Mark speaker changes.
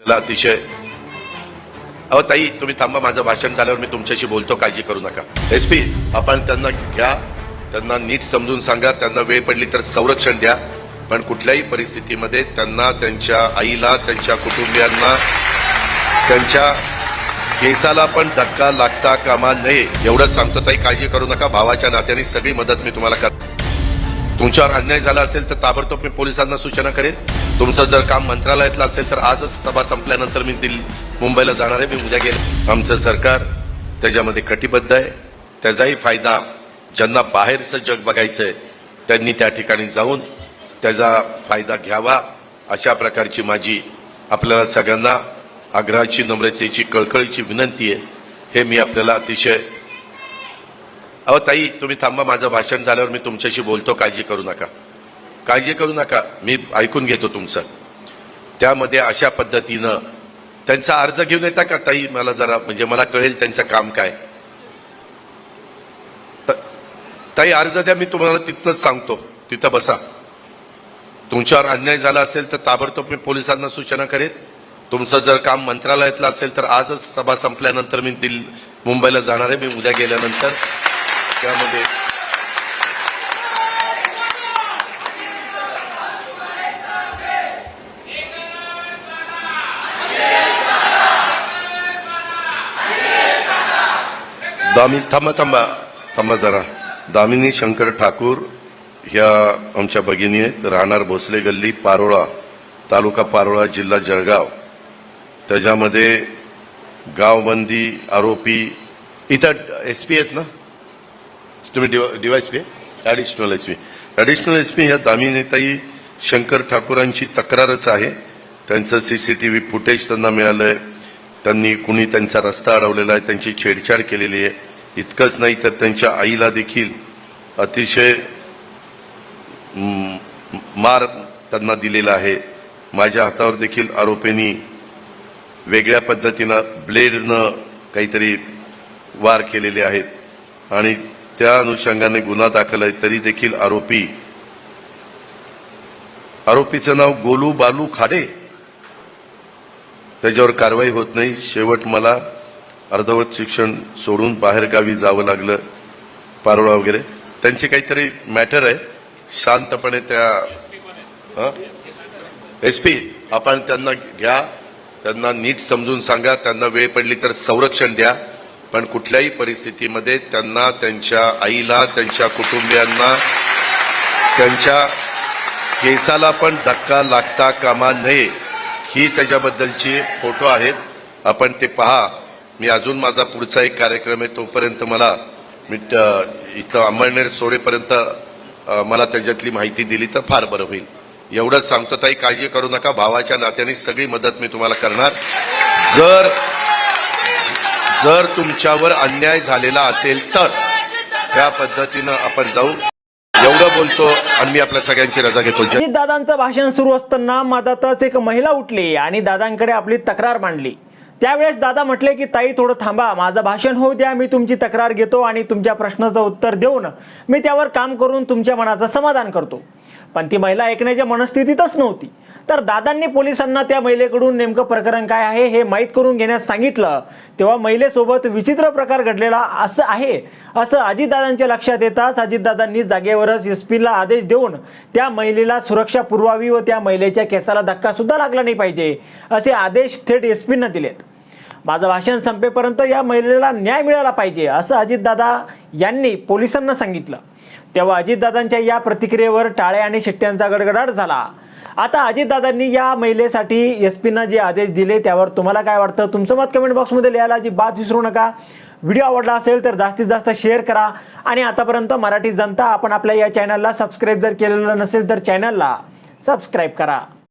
Speaker 1: अतिशय अहो ताई तुम्ही थांबा माझं भाषण झाल्यावर मी तुमच्याशी बोलतो काळजी करू नका. एस पी आपण त्यांना घ्या त्यांना नीट समजून सांगा त्यांना वेळ पडली तर संरक्षण द्या पण कुठल्याही परिस्थितीमध्ये त्यांना त्यांच्या आईला त्यांच्या कुटुंबियांना त्यांच्या केसाला पण धक्का लागता कामा नये एवढंच सांगतो ताई काळजी करू नका भावाच्या नात्याने सगळी मदत मी तुम्हाला कर तुमच्यावर अन्याय झाला असेल तर ताबडतोब मी पोलिसांना सूचना करेन. तुमचं जर काम मंत्रालयातलं असेल तर आजच सभा संपल्यानंतर मी दिल्ली मुंबईला जाणार आहे. मी उद्या गेले. आमचं सरकार त्याच्यामध्ये कटिबद्ध आहे. त्याचाही फायदा ज्यांना बाहेरचं जग बघायचं आहे त्यांनी त्या ठिकाणी जाऊन त्याचा फायदा घ्यावा. अशा प्रकारची माझी आपल्याला सगळ्यांना आग्रहाची नम्रतेची कळकळीची विनंती आहे. हे मी आपल्याला अतिशय अहो ताई तुम्ही थांबा माझं भाषण झाल्यावर मी तुमच्याशी बोलतो काळजी करू नका. काळजी करू नका मी ऐकून घेतो तुमचं. त्यामध्ये अशा पद्धतीनं त्यांचा अर्ज घेऊन येता का ताई? मला जरा म्हणजे मला कळेल त्यांचं काम काय. ताई अर्ज द्या मी तुम्हाला तिथनंच सांगतो. तिथं बसा. तुमच्यावर अन्याय झाला असेल तर ताबडतोब मी पोलिसांना सूचना करेन. तुमचं जर काम मंत्रालयातलं असेल तर आजच सभा संपल्यानंतर मी दिल्ली मुंबईला जाणार आहे. मी उद्या गेल्यानंतर त्यामध्ये दामी थांबा थांबा. थांबा जरा. दामिनी शंकर ठाकूर ह्या आमच्या भगिनी आहेत. राहणार भोसले गल्ली पारोळा तालुका पारोळा जिल्हा जळगाव. त्याच्यामध्ये गावबंदी आरोपी इथं एस पी आहेत ना? तुम्ही D Y S P additional S P additional S P ह्या दामिनीताई शंकर ठाकूरांची तक्रारच आहे. त्यांचं C C T V footage त्यांना मिळालंय. त्यांनी कुणी त्यांचा रस्ता अडवलेला आहे त्यांची छेडछाड केलेली आहे. इतकंच नाही तर त्यांच्या आईला देखील अतिशय मार त्यांना दिलेला आहे. माझ्या हातावर देखील आरोपींनी वेगळ्या पद्धतीनं ब्लेडनं काहीतरी वार केलेले आहेत. आणि त्या अनुषंगाने गुन्हा दाखल आहे तरी देखील आरोपी आरोपीचं नाव गोलू बालू खाडे. त्याच्यावर कारवाई होत नाही. शेवट मला अर्धवट शिक्षण सोडून बाहेरगावी जावं लागलं पारोळा वगैरे. त्यांचे काहीतरी मॅटर आहे. शांतपणे त्या एस पी आपण त्यांना घ्या त्यांना नीट समजून सांगा त्यांना वेळ पडली तर संरक्षण द्या. पण कुठल्याही परिस्थितीमध्ये त्यांना त्यांच्या आईला त्यांच्या कुटुंबियांना त्यांच्या केसाला पण धक्का लागता कामा नये ही त्याच्याबद्दलची फोटो आहेत. आपण ते पहा. मी अजून माझा पुढचा एक कार्यक्रम आहे तोपर्यंत मला मी इथं अंमळनेर सोडेपर्यंत मला त्याच्यातली माहिती दिली तर फार बरं होईल. एवढंच सांगतो ताई काळजी करू नका. भावाच्या नात्याने सगळी मदत मी तुम्हाला करणार. जर जर तुमच्यावर अन्याय झालेला असेल तर त्या पद्धतीनं आपण जाऊ. एवढं बोलतो आणि मी आपल्या सगळ्यांची रजा घेतो.
Speaker 2: दादांचं भाषण सुरू असताना मधातच एक महिला उठली आणि दादांकडे आपली तक्रार मांडली. त्यावेळेस दादा म्हटले की ताई थोडं थांबा. माझं भाषण होऊ द्या. मी तुमची तक्रार घेतो आणि तुमच्या प्रश्नाचं उत्तर देऊन मी त्यावर काम करून तुमच्या मनाचं समाधान करतो. पण ती महिला ऐकण्याच्या मनस्थितीतच नव्हती. तर दादांनी पोलिसांना त्या महिलेकडून नेमकं प्रकरण काय आहे हे माहीत करून घेण्यास सांगितलं. तेव्हा महिलेसोबत विचित्र प्रकार घडलेला असं आहे असं अजितदादांच्या लक्षात येताच अजितदादांनी जागेवरच एस पीला आदेश देऊन त्या महिलेला सुरक्षा पुरवावी व त्या महिलेच्या केसाला धक्कासुद्धा लागला नाही पाहिजे असे आदेश थेट एस पींना दिलेत. माझं भाषण संपेपर्यंत या महिलेला न्याय मिळाला पाहिजे असं अजितदादा यांनी पोलिसांना सांगितलं. तेव्हा अजितदादांच्या या प्रतिक्रियेवर टाळे आणि शिट्ट्यांचा गडगडाट झाला. आता अजितदादांनी या महिलेसाठी एस पीना जे आदेश दिले त्यावर तुम्हाला काय वाटतं? तुमचं मत कमेंट बॉक्समध्ये लिहायला अजिबात विसरू नका. व्हिडिओ आवडला असेल तर जास्तीत जास्त शेअर करा. आणि आतापर्यंत मराठी जनता आपण आपल्या या चॅनलला सबस्क्राईब जर केलेलं नसेल तर चॅनलला सबस्क्राईब करा.